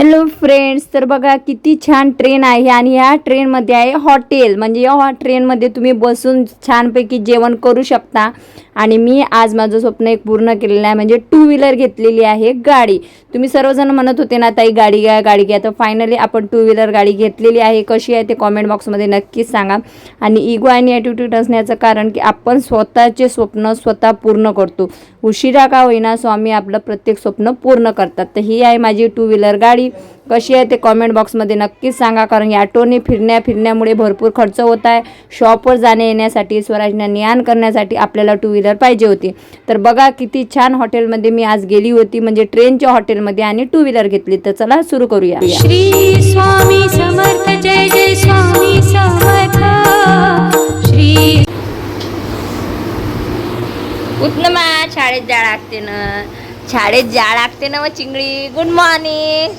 Hello friends तर बघा किती छान ट्रेन आहे आणि ह्या ट्रेनमध्ये आहे हॉटेल म्हणजे या ट्रेनमध्ये तुम्ही बसून छानपैकी जेवण करू शकता. आणि मी आज माझं स्वप्न एक पूर्ण केलेलं आहे. म्हणजे टू व्हीलर घेतलेली आहे गाडी. तुम्ही सर्वजण म्हणत होते ना ताई गाडी घ्या गाडी घ्या. तर फायनली आपण टू व्हीलर गाडी घेतलेली आहे. कशी आहे ते कॉमेंट बॉक्समध्ये नक्कीच सांगा. आणि इगो आणि ॲटिट्यूड असण्याचं कारण की आपण स्वतःचे स्वप्न स्वतः पूर्ण करतो. उशिरा का होईना स्वामी आपलं प्रत्येक स्वप्न पूर्ण करतात. तर ही आहे माझी टू व्हीलर गाडी. कशी आहे ते कॉमेंट बॉक्समध्ये नक्कीच सांगा. कारण या ऑटोने फिरण्या फिरण्यामुळे भरपूर खर्च होत आहे. शॉपवर जाण्या येण्यासाठी स्वराजने ज्ञान करण्यासाठी आपल्याला टू व्हीलर पाहिजे होती. तर बघा किती छान हॉटेलमध्ये मी आज गेली होती. म्हणजे ट्रेनच्या हॉटेलमध्ये आणि टू व्हीलर घेतली. तर चला सुरू करूया. श्री स्वामी समर्थ जय जय स्वामी समर्थ. श्री उतनमा शाळेत जा लागते ना शाळेत जा लागते ना चिंगडी गुड मॉर्निंग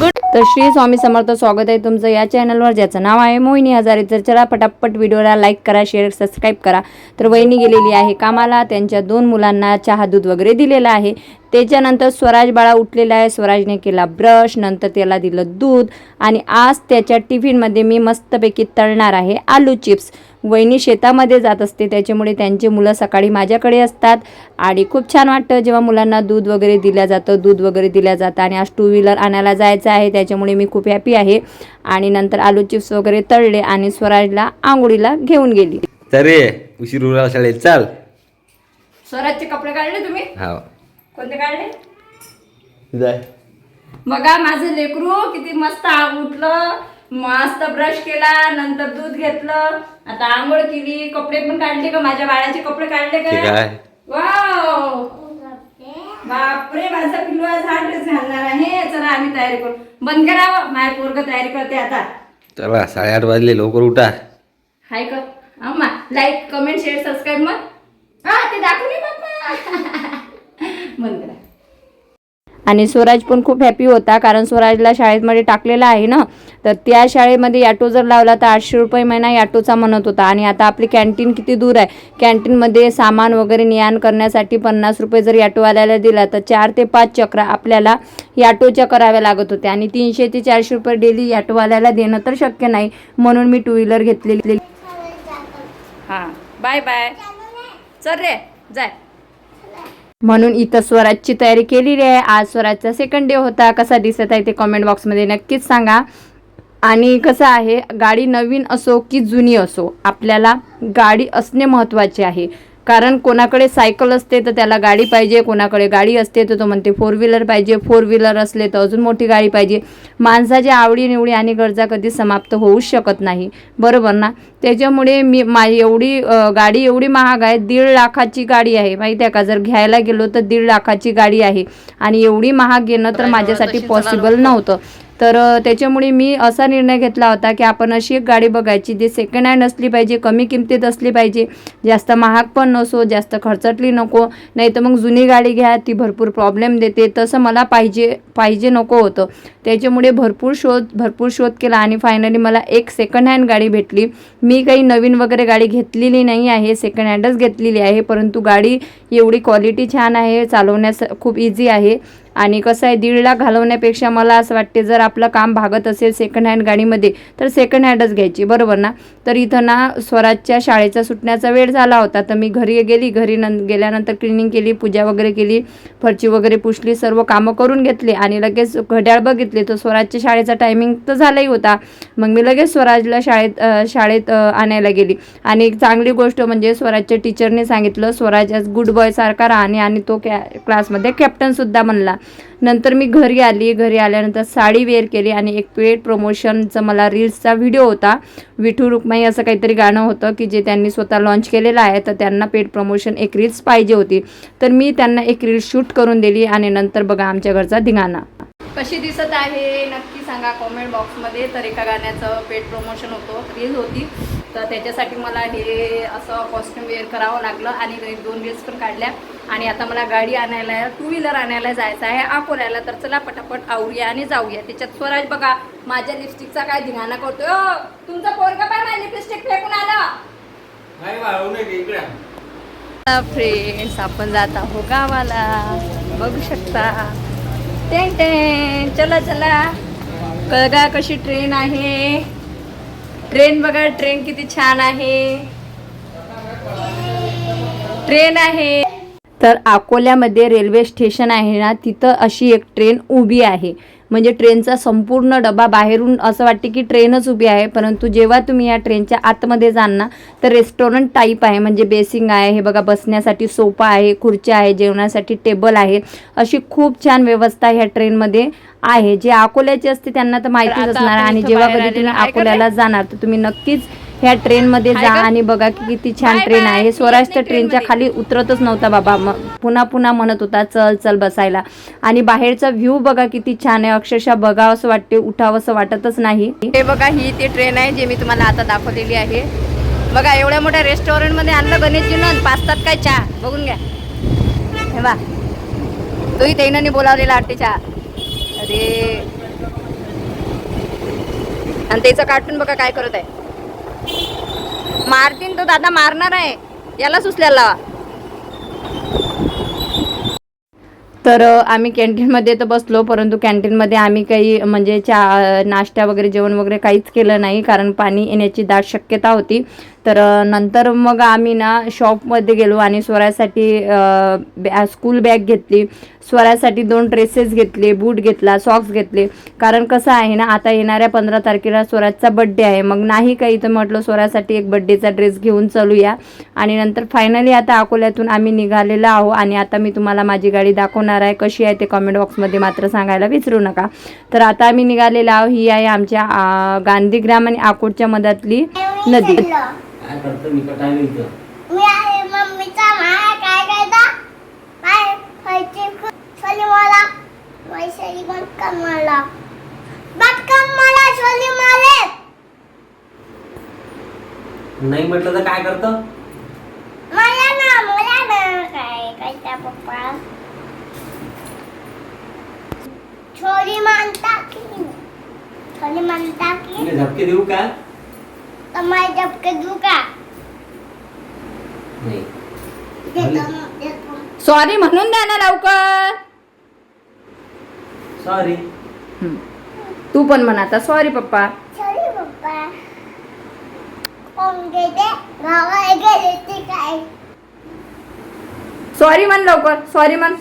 गुड तर श्री स्वामी समर्थ स्वागत आहे तुमचं या चॅनलवर ज्याचं नाव आहे मोहिनी हजारे. तर चला पटापट व्हिडिओला लाईक करा शेअर सबस्क्राईब करा. तर वहिनी गेलेली आहे कामाला त्यांच्या दोन मुलांना चहा दूध वगैरे दिलेलं आहे. त्याच्यानंतर स्वराज बाळा उठलेला आहे. स्वराजने केला ब्रश नंतर त्याला दिलं दूध. आणि आज त्याच्या टिफिनमध्ये मी मस्तपैकी तळणार आहे आलू चिप्स वहिनी शेतामध्ये जात असते. त्याच्यामुळे त्यांची मुलं सकाळी माझ्याकडे असतात. आणि खूप छान वाटतं जेव्हा मुलांना दूध वगैरे दिलं जातं. दूध वगैरे दिलं जातं आणि आज टू व्हीलर आणायला जायचं आहे. त्याच्यामुळे मी खूप हॅपी आहे. आणि नंतर आलू चिप्स वगैरे तळले आणि स्वराजला आंघोळीला घेऊन गेली. तरे उशीर उराला शाळेत. चाल. स्वराजचे कपडे काढले तुम्ही? हा. कोणते काढले? जाय बघा माझं लेकरू किती मस्त उठलं. मस्त ब्रश केला नंतर दूध घेतलं आता आंघोळ केली कपडे पण काढले का माझ्या बाळाचे कपडे काढले का काय वाव बापरे. माझा पिल्लू आज हा ड्रेस घालणार आहे. चला आम्ही तयारी करू. बंद करा माझ्या पोरग तयारी करते आता. चला साडेआठ वाजले लवकर उठा. हाय कर अम्मा लाईक कमेंट शेअर सबस्क्राईब मग. हा ते दाखवू नये बाप्पा बंद करा. आणि स्वराज पण खूप हॅपी होता कारण स्वराजला शाळेमध्ये टाकलेला आहे ना? तर त्या शाळेमध्ये ॲटो जर लावला तर आठशे रुपये महिना ॲटोचा म्हणत होता. आणि आता आपली कॅन्टीन किती दूर आहे? कॅन्टीनमध्ये सामान वगैरे ने आण करण्यासाठी पन्नास रुपये जर ॲटोवाल्याला दिला तर चार ते पाच चक्रा आपल्याला ॲटोच्या कराव्या लागत होत्या आणि तीनशे ते चारशे रुपये डेली ॲटोवाल्याला देणं तर शक्य नाही म्हणून मी टू व्हीलर घेतलेली. हां बाय बाय चल रे जाय. म्हणून इथं स्वराजची तयारी केलेली आहे. आज स्वराजचा सेकंड डे होता. कसा दिसत आहे ते कमेंट बॉक्समध्ये नक्कीच सांगा. आणि कसं आहे गाडी नवीन असो की जुनी असो आपल्याला गाडी असणे महत्त्वाचे आहे. कारण कोणाकडे सायकल असते तर त्याला गाडी पाहिजे कोणाकडे गाडी असते तर तो म्हणते फोर व्हीलर पाहिजे फोर व्हीलर असले तर अजून मोठी गाडी पाहिजे. माणसाच्या आवडीनिवडी आणि गरजा कधी समाप्त होऊच शकत नाही. बरोबर ना? त्याच्यामुळे मी माझी एवढी गाडी एवढी महाग आहे दीड लाखाची गाडी आहे. माहिती आहे का? जर घ्यायला गेलो तर दीड लाखाची गाडी आहे. आणि एवढी महाग घेणं तर माझ्यासाठी पॉसिबल नव्हतं. तर त्याच्यामुळे मी असा निर्णय घेतला होता की आपण अशी एक गाडी बघायची जी सेकंड हँड असली पाहिजे कमी किमतीत असली पाहिजे. जास्त महाग पण नसो जास्त खर्चटली नको. नाही तर मग जुनी गाडी घ्या ती भरपूर प्रॉब्लेम देते. तसं मला पाहिजे पाहिजे नको होतं. त्याच्यामुळे भरपूर शोध भरपूर शोध केला आणि फायनली मला एक सेकंड हँड गाडी भेटली. मी काही नवीन वगैरे गाडी घेतलेली नाही आहे सेकंड हँडच घेतलेली आहे परंतु गाडी एवढी क्वालिटी छान आहे चालवण्यास खूप इझी आहे. आणि कसं आहे दीड लाख घालवण्यापेक्षा मला असं वाटते जर आपलं काम भागत असेल सेकंड हँड गाडीमध्ये तर सेकंड हँडच घ्यायची बरोबर ना? तर इथं ना स्वराजच्या शाळेचा सुटण्याचा वेळ झाला होता तर मी घरी गेली घरी नं गेल्यानंतर क्लिनिंग केली पूजा वगैरे केली फरची वगैरे पुसली सर्व कामं करून घेतली आणि लगेच घड्याळ बघितले तर स्वराजच्या शाळेचा टायमिंग तर झालाही होता. मग मी लगेच स्वराजला शाळेत शाळेत आणायला गेली. आणि एक चांगली गोष्ट म्हणजे स्वराजच्या टीचरने सांगितलं स्वराज गुड बॉय सारखा राहणे आणि तो कॅ क्लासमध्ये कॅप्टनसुद्धा बनला. नंतर मी घरी आली घरी आल्यानंतर साडी वेअर केली आणि एक पेड प्रमोशनचा मला रील्सचा व्हिडिओ होता. विठू रुक्माई असं काहीतरी गाणं होतं की जे त्यांनी स्वतः लॉन्च केलेलं आहे तर त्यांना पेड प्रमोशन एक रील्स पाहिजे होती. तर मी त्यांना एक रील्स शूट करून दिली आणि नंतर बघा आमच्या घरचा धिंगाणा. कशी दिसत आहे? नक्की सांगा कॉमेंट बॉक्समध्ये तर एका गाण्याचं पेड प्रमोशन होतं रील होती. तर त्याच्यासाठी मला हे असं कॉस्ट्युम वेअर करावं लागलं आणि दोन रील्स पण काढल्या. आणि आता मला गाडी आणायला टू व्हीलर आणायला जायचं आहे. अकोल्याला तर चला पटापट आवरूया आणि जाऊया. त्याच्यात स्वराज बघा माझ्या लिपस्टिकचा काय धिंगाणा करतोय. "ओ, तुमचा पोरगा पण माझी लिपस्टिक फेकून आला. फ्रेंड्स आपण जात आहो गावाला. बघू शकता. Ten ten. चला चला. बघा कशी ट्रेन आहे? ट्रेन बघा ट्रेन किती छान आहे. ट्रेन आहे. तर अकोल्यामध्ये रेल्वे स्टेशन आहे ना तिथं अशी एक ट्रेन उभी आहे. म्हणजे ट्रेनचा संपूर्ण डबा बाहेरून असं वाटते की ट्रेनच उभी आहे परंतु जेव्हा तुम्ही या ट्रेनच्या आतमध्ये जाल ना तर रेस्टॉरंट टाईप आहे. म्हणजे बेसिंग आहे हे बघा बसण्यासाठी सोफा आहे खुर्च्या आहे जेवणासाठी टेबल आहे. अशी खूप छान व्यवस्था ह्या ट्रेनमध्ये आहे. जे अकोल्याचे असते त्यांना तर माहितीच असणार आणि जेव्हा कधी तुम्ही अकोल्याला जाणार तर तुम्ही नक्कीच ह्या ट्रेनमध्ये जा आणि बघा की किती छान ट्रेन आहे. स्वराज तर ट्रेनच्या खाली उतरतच नव्हता बाबा. पुन्हा पुन्हा म्हणत होता चल चल बसायला. आणि बाहेरचा व्ह्यू बघा किती छान आहे. अक्षरशः बघावं असं वाटते उठावं असं वाटतच नाही. हे बघा ही ती ट्रेन आहे जे मी तुम्हाला आता दाखवलेली आहे. बघा एवढ्या मोठ्या रेस्टॉरंटमध्ये आणलं गणेशजीनं पाचतात काय चहा? बघून घ्या. हे बा तोही तैनाने बोलावलेला वाटते चहा अरे. आणि त्याचं कार्टून बघा काय करत आहे. मारतीन तो दादा मारणार आहे. याला सुचल्याला तर आम्ही कॅन्टीनमध्ये तर बसलो परंतु कॅन्टीनमध्ये आम्ही काही म्हणजे चहा नाश्ता वगैरे जेवण वगैरे काहीच केलं नाही कारण पाणी येण्याची दाट शक्यता होती. तर नंतर मग आम्ही ना शॉपमध्ये गेलो आणि स्वरासाठी बॅ स्कूल बॅग घेतली. स्वरासाठी दोन ड्रेसेस घेतले बूट घेतला सॉक्स घेतले. कारण कसं आहे ना आता येणाऱ्या पंधरा तारखेला स्वराजचा बड्डे आहे. मग नाही काही तर म्हटलं स्वरासाठी एक बड्डेचा ड्रेस घेऊन चालूया. आणि नंतर फायनली आता अकोल्यातून आम्ही निघालेलो आहो आणि आता मी तुम्हाला माझी गाडी दाखवणार आहे. कशी आहे ते कमेंट बॉक्समध्ये मात्र सांगायला विसरू नका. तर आता आम्ही निघालेलो आहो ही आहे आमच्या गांधीग्राम आणि आकोटच्या मधातली नदी. काय करतो? मी कटायला इथं मी आहे मम्मीचा माया. काय करता? काय खायचे छोली मला. वैशाली बटकन मला. बटकन मला छोली माले. नाही म्हटलं तर काय करतो? मला ना मला ना. काय करता पप्पा? छोरी मानता की छोरी मानता की तुला झपके देऊ का? तुम्हाला जबके देऊ का नाही देतो देतो सॉरी म्हणून द्या ना लवकर. सॉरी हम्म. तू पण म्हण आता. सॉरी पप्पा. सॉरी म्हण लवकर. सॉरी म्हण.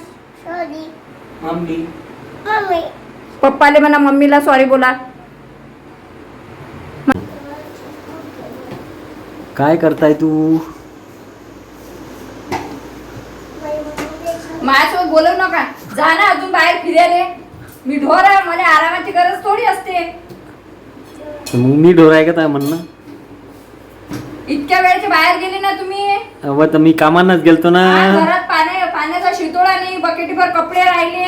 छोरी मम्मी मम्मी पप्पाले म्हणा मम्मीला सॉरी बोला. काय करताय तू? बोलवू नका. जा ना अजून बाहेर फिरायले. मी ढोर आहे मला आरामाची गरज थोडी असते. मग मी ढोर आहे का काय म्हणणं? इतक्या वेळचे बाहेर गेले ना तुम्ही? तर मी कामानच गेलतो ना. घरात पाण्या पाण्याचा शितोळा नाही बकेटीभर कपडे राहिले.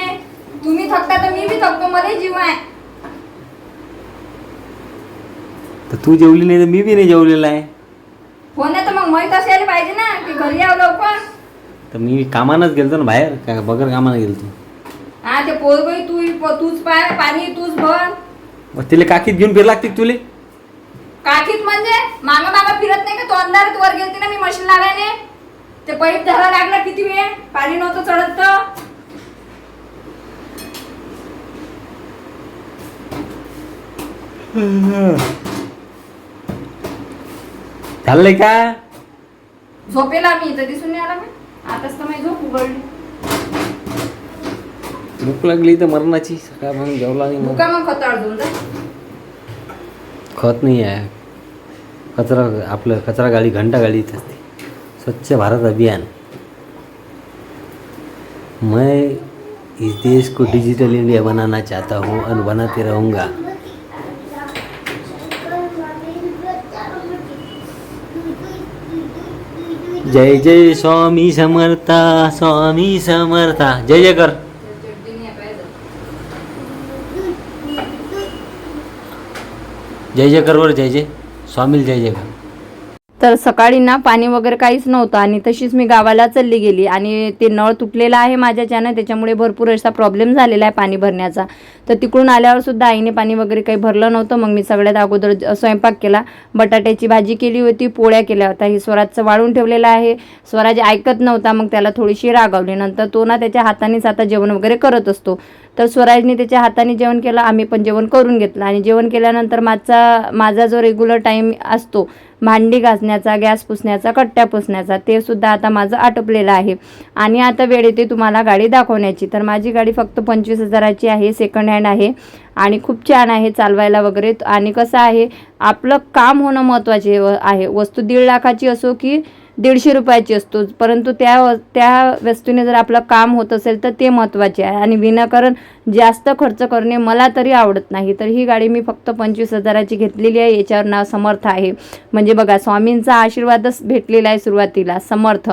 तुम्ही थकता तर मी बी थकतो मध्ये जीव आहे. तर तू जेवली नाही तर मी बी नाही जेवलेला आहे. हो ना तर मग माहीत असायला पाहिजे ना की घरी यावं लवकर. तर मी कामानच गेलतो ना बाहेर काय बगर कामानं गेलतो. हा ते पोरगोई तू तूच पाय पाणी तूच भर. मग तिला काकीत घेऊन फिर लागते तुले? काकीत म्हणजे? मामा मामा फिरत नाही का? तो अंधारात वर गेलते ना मी मशीन लागायने ते पैप धरा लागला किती वेळ? पाणी नव्हतं चढत तर. चाललंय का? झोपेला मी इथं दिसून नाही आला मी. आताच तर माझी झोप उघडली. भूक लागली तर मरणाची सकाळ म्हणून जेवला नाही मग. खत अडून जा. खत नाही आहे. कचरा आपलं कचरा गाडी घंटा गाडी इथं असते स्वच्छ भारत अभियान. मैं इस देश को डिजिटल इंडिया बनाना चाहता हूँ और बनाते रहूँगा. जय जय स्वामी समर्था स्वामी समर्था। जय जय कर। जय जय कर जय जय। स्वामी जय जय कर। तर सकाळी ना पाणी वगैरे काहीच नव्हतं आणि तशीच मी गावाला चालली गेली आणि ते नळ तुटलेला आहे माझ्याच्यानं त्याच्यामुळे भरपूर असा प्रॉब्लेम झालेला आहे पाणी भरण्याचा. तर तिकडून आल्यावर सुद्धा आईने पाणी वगैरे काही भरलं नव्हतं. मग मी सगळ्यात अगोदर स्वयंपाक केला. बटाट्याची भाजी केली होती पोळ्या केल्या होत्या. ही स्वराजचं वाळून ठेवलेलं आहे. स्वराज ऐकत नव्हता मग त्याला थोडीशी रागावली नंतर तो ना त्याच्या हातानेच आता जेवण वगैरे करत असतो. तर स्वराजने त्याच्या हाताने जेवण केलं आम्ही पण जेवण करून घेतलं. आणि जेवण केल्यानंतर माझा माझा जो रेग्युलर टाईम असतो भांडी घासण्याचा गॅस पुसण्याचा कट्ट्या पुसण्याचा ते सुद्धा आता माझं आटोपलेलं आहे. आणि आता वेळ येते तुम्हाला गाडी दाखवण्याची. तर माझी गाडी फक्त पंचवीस हजाराची आहे सेकंड हँड आहे. आणि खूप छान आहे चालवायला वगैरे. आणि कसं आहे आपलं काम होणं महत्त्वाचे व- आहे. वस्तू दीड लाखाची असो की दीडशे रुपयाची असतो. परंतु त्या त्या वस्तूने जर आपलं काम होत असेल तर ते महत्त्वाचे आहे. आणि विनाकारण जास्त खर्च करणे मला तरी आवडत नाही. तर ही गाडी मी फक्त पंचवीस हजाराची घेतलेली आहे. याच्यावर नाव समर्थ आहे. म्हणजे बघा स्वामींचा आशीर्वादच भेटलेला आहे सुरुवातीला. समर्थ.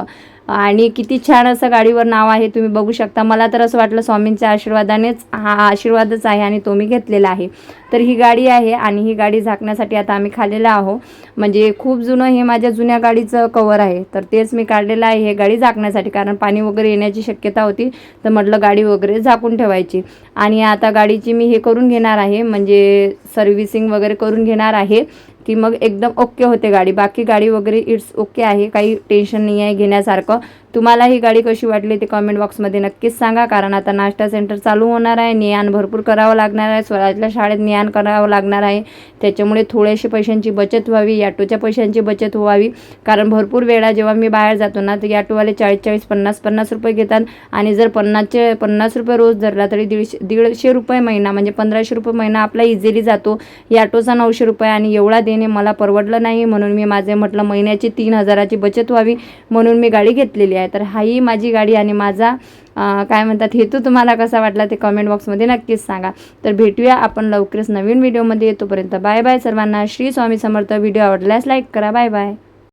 आणि किती छान असं गाडीवर नाव आहे तुम्ही बघू शकता. मला तर असं वाटलं स्वामींच्या आशीर्वादानेच हा आशीर्वादच आहे आणि तो मी घेतलेला आहे. तर ही गाडी आहे आणि ही गाडी झाकण्यासाठी आता आम्ही खालेला आहो म्हणजे खूप जुनं हे माझ्या जुन्या गाडीचं कवर आहे. तर तेच मी काढलेलं आहे हे गाडी झाकण्यासाठी. कारण पाणी वगैरे येण्याची शक्यता होती तर म्हटलं गाडी वगैरे झाकून ठेवायची. आणि आता गाडीची मी हे करून घेणार आहे. म्हणजे सर्व्हिसिंग वगैरे करून घेणार आहे. की मग एकदम ओके होते गाडी. बाकी गाडी वगैरे इट्स ओके आहे. काही टेन्शन नाही आहे घेण्यासारखं. तुम्हाला ही गाडी कशी वाटली ते कमेंट बॉक्समध्ये नक्कीच सांगा. कारण आता नाश्ता सेंटर चालू होणार आहे. नियान भरपूर करावं लागणार आहे. स्वराजला शाळेत नियान करावं लागणार आहे. त्याच्यामुळे थोडेसे पैशांची बचत व्हावी. याटोच्या पैशांची बचत व्हावी. कारण भरपूर वेळा जेव्हा मी बाहेर जातो ना तर याटोवाले चाळीस चाळीस पन्नास पन्नास रुपये घेतात. आणि जर पन्नासचे पन्नास रुपये रोज धरला तरी दीडशे दीडशे रुपये महिना म्हणजे पंधराशे रुपये महिना आपला इझिली जातो. याटोचा नऊशे रुपये आणि एवढा देणे मला परवडलं नाही. म्हणून मी माझे म्हटलं महिन्याची तीन हजाराची बचत व्हावी. म्हणून मी गाडी घेतलेली आहे. तर हाही माझी गाडी आणि माझा काय म्हणतात हेतू तुम्हाला कसा वाटला ते कमेंट बॉक्समध्ये नक्कीच सांगा. तर भेटूया आपण लवकरच नवीन व्हिडिओमध्ये येतोपर्यंत बाय बाय सर्वांना. श्री स्वामी समर्थ. व्हिडिओ आवडल्यास लाईक करा. Bye bye